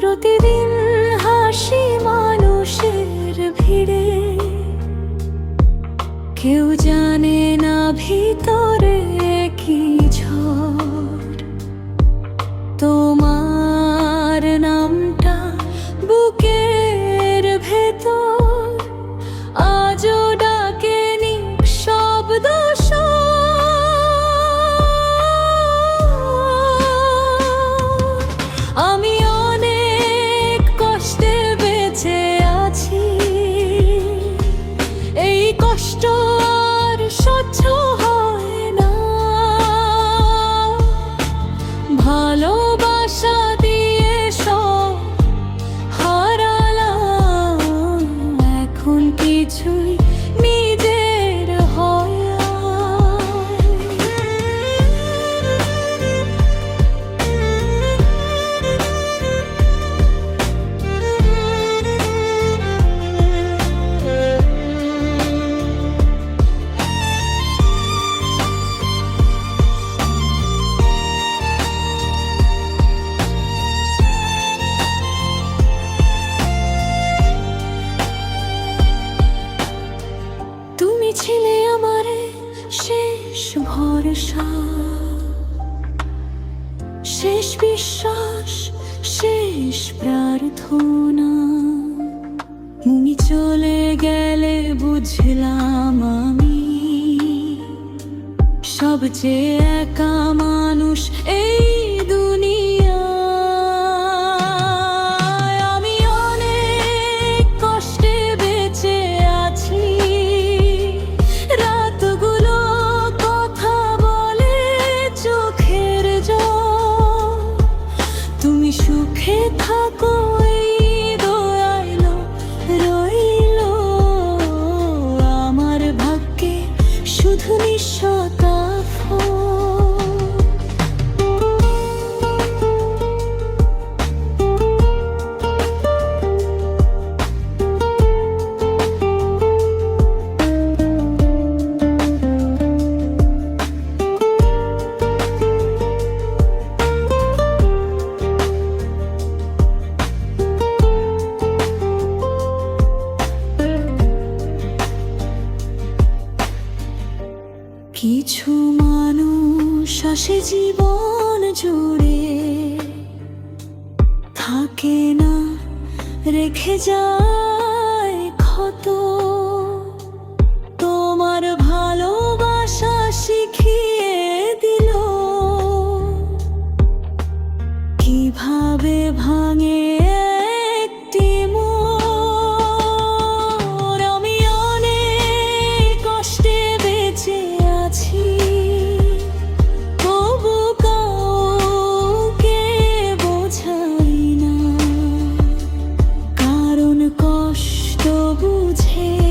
প্রতিদিন হাসি মানুষের ভিড়ে। কেউ জানে না ভিতরে কি ঝড়। শেষ বিশ্বাস শেষ প্রার্থনা। তুমি চলে গেলে বুঝলাম আমি। সবচেয়ে একা মানুষ এই দুনিয়া। রইল। আমার ভাগ্যে শুধু নিঃশ্বাস কিছু মানুষ আসে জীবন জুড়ে। থাকে না, রেখে যায় ক্ষত। তোমার ভালোবাসা শিখিয়ে দিল। কীভাবে ভালো guarantee